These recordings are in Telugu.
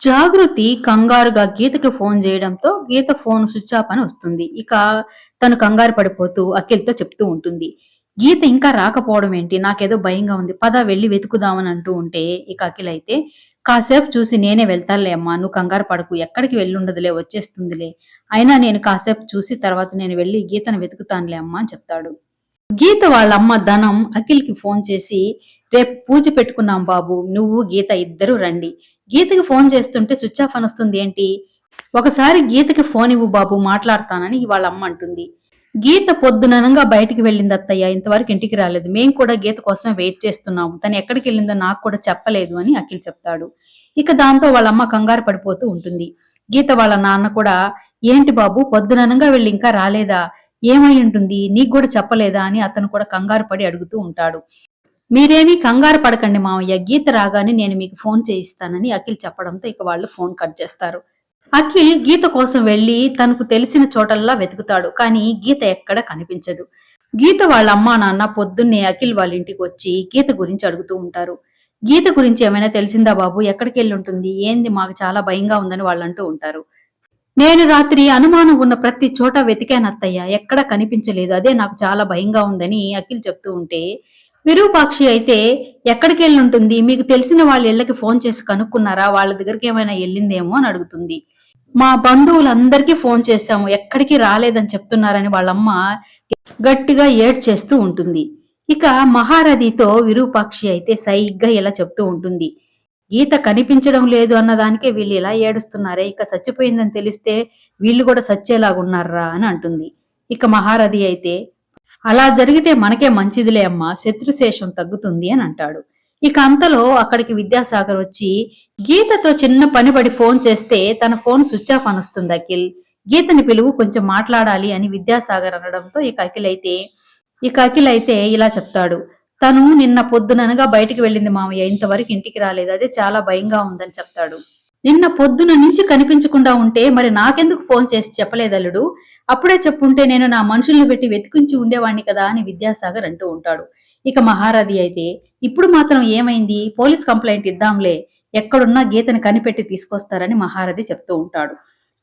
జాగృతి కంగారుగా గీతకి ఫోన్ చేయడంతో గీత ఫోన్ స్విచ్ ఆఫ్ అని వస్తుంది. ఇక తను కంగారు పడిపోతూ అఖిల్తో చెప్తూ ఉంటుంది. గీత ఇంకా రాకపోవడం ఏంటి? నాకేదో భయంగా ఉంది. పద వెళ్ళి వెతుకుదామని అంటూ ఉంటే ఇక అఖిల్ అయితే కాసేపు చూసి నేనే వెళ్తానులే అమ్మా నువ్వు కంగారు పడకు. ఎక్కడికి వెళ్ళుండదులే వచ్చేస్తుందిలే. అయినా నేను కాసేపు చూసి తర్వాత నేను వెళ్ళి గీతను వెతుకుతానులే అమ్మా అని చెప్తాడు. గీత వాళ్ళ అమ్మ ధనం అఖిల్కి ఫోన్ చేసి రేపు పూజ పెట్టుకున్నాం బాబు. నువ్వు గీత ఇద్దరు రండి. గీతకి ఫోన్ చేస్తుంటే స్విచ్ ఆఫ్ అని వస్తుంది ఏంటి? ఒకసారి గీతకి ఫోన్ ఇవ్వు బాబు మాట్లాడతానని వాళ్ళ అమ్మ అంటుంది. గీత పొద్దుననంగా బయటికి వెళ్ళింది అత్తయ్య ఇంతవరకు ఇంటికి రాలేదు. మేము కూడా గీత కోసం వెయిట్ చేస్తున్నాము. తను ఎక్కడికి వెళ్ళిందో నాకు కూడా చెప్పలేదు అని అఖిల్ చెప్తాడు. ఇక దాంతో వాళ్ళ అమ్మ కంగారు పడిపోతూ ఉంటుంది. గీత వాళ్ళ నాన్న కూడా ఏంటి బాబు పొద్దుననంగా వెళ్ళి ఇంకా రాలేదా? ఏమై ఉంటుంది? నీకు కూడా చెప్పలేదా? అని అతను కూడా కంగారు పడి అడుగుతూ ఉంటాడు. మీరేమీ కంగారు పడకండి మామయ్య గీత రాగానే నేను మీకు ఫోన్ చేయిస్తానని అఖిల్ చెప్పడంతో ఇక వాళ్ళు ఫోన్ కట్ చేస్తారు. అఖిల్ గీత కోసం వెళ్ళి తనకు తెలిసిన చోటల్లా వెతుకుతాడు కానీ గీత ఎక్కడ కనిపించదు. గీత వాళ్ళ అమ్మా నాన్న పొద్దున్నే అఖిల్ వాళ్ళ ఇంటికి వచ్చి గీత గురించి అడుగుతూ ఉంటారు. గీత గురించి ఏమైనా తెలిసిందా బాబు? ఎక్కడికి వెళ్ళి ఉంటుంది? ఏంది? మాకు చాలా భయంగా ఉందని వాళ్ళు అంటూ ఉంటారు. నేను రాత్రి అనుమానం ఉన్న ప్రతి చోట వెతికానత్తయ్య ఎక్కడ కనిపించలేదు. అదే నాకు చాలా భయంగా ఉందని అఖిల్ చెప్తూ ఉంటే విరూపాక్షి అయితే ఎక్కడికి వెళ్ళి ఉంటుంది మీకు తెలిసిన వాళ్ళ ఇళ్ళకి ఫోన్ చేసి కనుక్కున్నారా? వాళ్ళ దగ్గరికి ఏమైనా వెళ్ళిందేమో అని అడుగుతుంది. మా బంధువులందరికీ ఫోన్ చేశాము. ఎక్కడికి రాలేదని చెప్తున్నారని వాళ్ళమ్మ గట్టిగా ఏడ్ చేస్తూ ఉంటుంది. ఇక మహారథితో విరూపాక్షి అయితే సైగ్గా ఇలా చెప్తూ ఉంటుంది. గీత కనిపించడం లేదు అన్నదానికే వీళ్ళు ఇలా ఏడుస్తున్నారే. ఇక చచ్చిపోయిందని తెలిస్తే వీళ్ళు కూడా సచ్చేలాగున్నారా అని అంటుంది. ఇక మహారథి అయితే అలా జరిగితే మనకే మంచిదిలే అమ్మా శత్రుశేషం తగ్గుతుంది అని అంటాడు. ఇక అంతలో అక్కడికి విద్యాసాగర్ వచ్చి గీతతో చిన్న పనిపడి ఫోన్ చేస్తే తన ఫోన్ స్విచ్ ఆఫ్ అనొస్తుంది అఖిల్. గీతని పిలువు కొంచెం మాట్లాడాలి అని విద్యాసాగర్ అనడంతో ఇక అఖిల్ అయితే ఇక అఖిల్ అయితే ఇలా చెప్తాడు. తను నిన్న పొద్దుననగా బయటికి వెళ్ళింది మామయ్య ఇంతవరకు ఇంటికి రాలేదు అదే చాలా భయంగా ఉందని చెప్తాడు. నిన్న పొద్దున నుంచి కనిపించకుండా ఉంటే మరి నాకెందుకు ఫోన్ చేసి చెప్పలేదల్లుడు? అప్పుడే చెప్పుంటే నేను నా మనుషుల్ని పెట్టి వెతికించి ఉండేవాణ్ణి కదా అని విద్యాసాగర్ అంటూ ఉంటాడు. ఇక మహారాధి అయితే ఇప్పుడు మాత్రం ఏమైంది? పోలీస్ కంప్లైంట్ ఇద్దాంలే. ఎక్కడున్నా గీతని కనిపెట్టి తీసుకొస్తారని మహారథి చెప్తూ ఉంటాడు.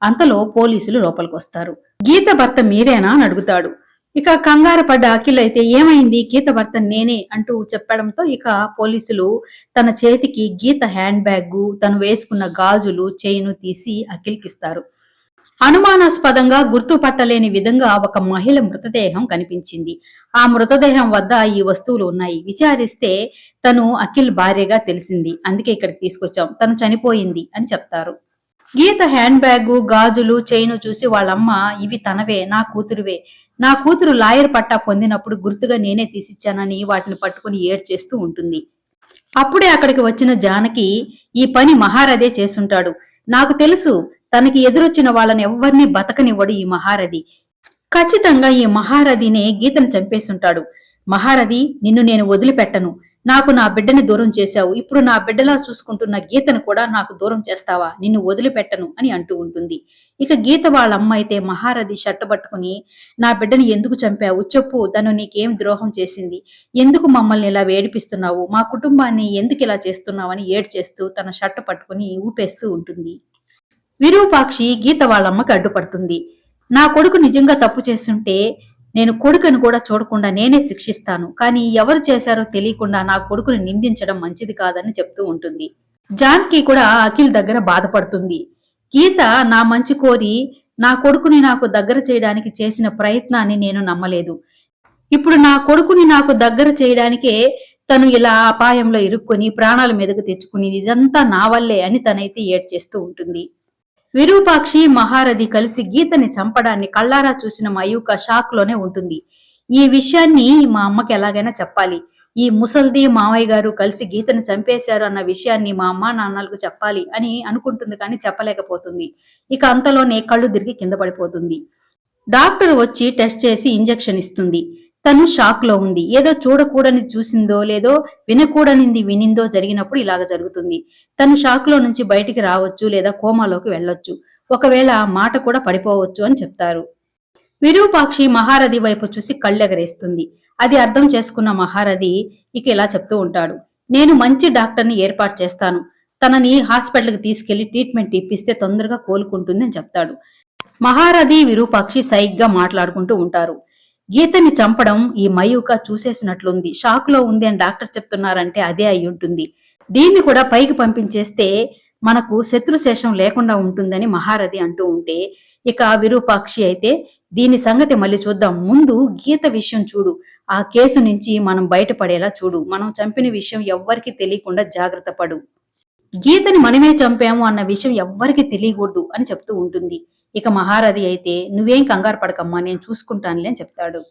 అంతలో పోలీసులు లోపలికి వస్తారు గీత భర్త మీరేనా అని అడుగుతాడు. ఇక కంగారు పడ్డ అఖిల్ అయితే ఏమైంది? గీత భర్త నేనే అంటూ చెప్పడంతో ఇక పోలీసులు తన చేతికి గీత హ్యాండ్ బ్యాగ్ తను వేసుకున్న గాజులు చైను తీసి అఖిల్కిస్తారు. అనుమానాస్పదంగా గుర్తుపట్టలేని విధంగా ఒక మహిళ మృతదేహం కనిపించింది. ఆ మృతదేహం వద్ద ఈ వస్తువులు ఉన్నాయి. విచారిస్తే తను అఖిల్ భార్యగా తెలిసింది. అందుకే ఇక్కడికి తీసుకొచ్చాం. తను చనిపోయింది అని చెప్తారు. గీత హ్యాండ్ బ్యాగ్ గాజులు చైను చూసి వాళ్ళమ్మ ఇవి తనవే నా కూతురువే. నా కూతురు లాయర్ పట్టా పొందినప్పుడు గుర్తుగా నేనే తీసిచ్చానని వాటిని పట్టుకుని ఏడ్చేస్తూ ఉంటుంది. అప్పుడే అక్కడికి వచ్చిన జానకి ఈ పని మహారథే చేసుంటాడు నాకు తెలుసు తనకి ఎదురొచ్చిన వాళ్ళని ఎవ్వరిని బతకనివ్వడు ఈ మహారథి. ఖచ్చితంగా ఈ మహారథినే గీతను చంపేస్తుంటాడు మహారథి నిన్ను నేను వదిలిపెట్టను. నాకు నా బిడ్డని దూరం చేశావు. ఇప్పుడు నా బిడ్డలా చూసుకుంటున్న గీతను కూడా నాకు దూరం చేస్తావా? నిన్ను వదిలిపెట్టను అని అంటూ ఉంటుంది. ఇక గీత వాళ్ళ అమ్మ అయితే మహారథి షట్టు పట్టుకుని నా బిడ్డని ఎందుకు చంపావు? చెప్పు తను నీకేం ద్రోహం చేసింది? ఎందుకు మమ్మల్ని ఇలా వేడిపిస్తున్నావు మా కుటుంబాన్ని ఎందుకు ఇలా చేస్తున్నావని ఏడ్చేస్తూ తన షర్ట్ పట్టుకుని ఊపేస్తూ ఉంటుంది. విరూపాక్షి గీత వాళ్ళమ్మకి అడ్డుపడుతుంది. నా కొడుకు నిజంగా తప్పు చేస్తుంటే నేను కొడుకుని కూడా చూడకుండా నేనే శిక్షిస్తాను. కానీ ఎవరు చేశారో తెలియకుండా నా కొడుకుని నిందించడం మంచిది కాదని చెప్తూ ఉంటుంది. జాన్కి కూడా అఖిల్ దగ్గర బాధపడుతుంది. గీత నా మంచి కోరి నా కొడుకుని నాకు దగ్గర చేయడానికి చేసిన ప్రయత్నాన్ని నేను నమ్మలేదు. ఇప్పుడు నా కొడుకుని నాకు దగ్గర చేయడానికే తను ఇలా అపాయంలో ఇరుక్కొని ప్రాణాల మీదకు తెచ్చుకుని ఇదంతా నా వల్లే అని తనైతే ఏడ్చేస్తూ ఉంటుంది. విరూపాక్షి మహారథి కలిసి గీతని చంపడాన్ని కళ్ళారా చూసిన మయూక షాక్లోనే ఉంటుంది. ఈ విషయాన్ని మా అమ్మకి ఎలాగైనా చెప్పాలి. ఈ ముసల్ది మావయ్య గారు కలిసి గీతను చంపేశారు అన్న విషయాన్ని మా అమ్మ నాన్నలకు చెప్పాలి అని అనుకుంటుంది కానీ చెప్పలేకపోతుంది. ఇక అంతలోనే కళ్ళు తిరిగి కింద పడిపోతుంది. డాక్టర్ వచ్చి టెస్ట్ చేసి ఇంజెక్షన్ ఇస్తుంది. తను షాక్లో ఉంది. ఏదో చూడకూడని చూసిందో లేదో వినకూడనింది వినిందో జరిగినప్పుడు ఇలాగ జరుగుతుంది. తను షాక్లో నుంచి బయటికి రావచ్చు లేదా కోమాలోకి వెళ్ళొచ్చు. ఒకవేళ మాట కూడా పడిపోవచ్చు అని చెప్తారు. విరూపాక్షి మహారథి వైపు చూసి కళ్ళెగరేస్తుంది. అది అర్థం చేసుకున్న మహారథి ఇక ఇలా చెప్తూ ఉంటాడు. నేను మంచి డాక్టర్ని ఏర్పాటు చేస్తాను. తనని హాస్పిటల్కి తీసుకెళ్ళి ట్రీట్మెంట్ ఇప్పిస్తే తొందరగా కోలుకుంటుంది అని చెప్తాడు. మహారథి విరూపాక్షి సైగ్గా మాట్లాడుకుంటూ ఉంటారు. గీతని చంపడం ఈ మయూక చూసేసినట్లుంది. షాక్లో ఉంది అని డాక్టర్ చెప్తున్నారంటే అదే అయి ఉంటుంది. దీన్ని కూడా పైకి పంపించేస్తే మనకు శత్రుశేషం లేకుండా ఉంటుందని మహారథి అంటూ ఉంటే ఇక విరూపాక్షి అయితే దీని సంగతి మళ్ళీ చూద్దాం. ముందు గీత విషయం చూడు. ఆ కేసు నుంచి మనం బయటపడేలా చూడు. మనం చంపిన విషయం ఎవ్వరికి తెలియకుండా జాగ్రత్త పడు. గీతని మనమే చంపాము అన్న విషయం ఎవ్వరికి తెలియకూడదు అని చెప్తూ ఉంటుంది. ఇక మహారథి అయితే నువ్వేం కంగారు పడకమ్మా నేను చూసుకుంటానులే అని చెప్తాడు.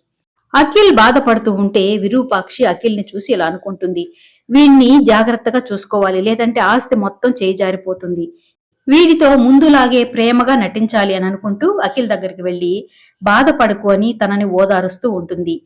అఖిల్ బాధపడుతూ ఉంటే విరూపాక్షి అఖిల్ని చూసి ఇలా అనుకుంటుంది. వీడిని జాగ్రత్తగా చూసుకోవాలి లేదంటే ఆస్తి మొత్తం చేయి జారిపోతుంది వీడితో ముందులాగే ప్రేమగా నటించాలి అని అనుకుంటూ అఖిల్ దగ్గరికి వెళ్ళి బాధపడుకు అని తనని ఓదారుస్తూ ఉంటుంది.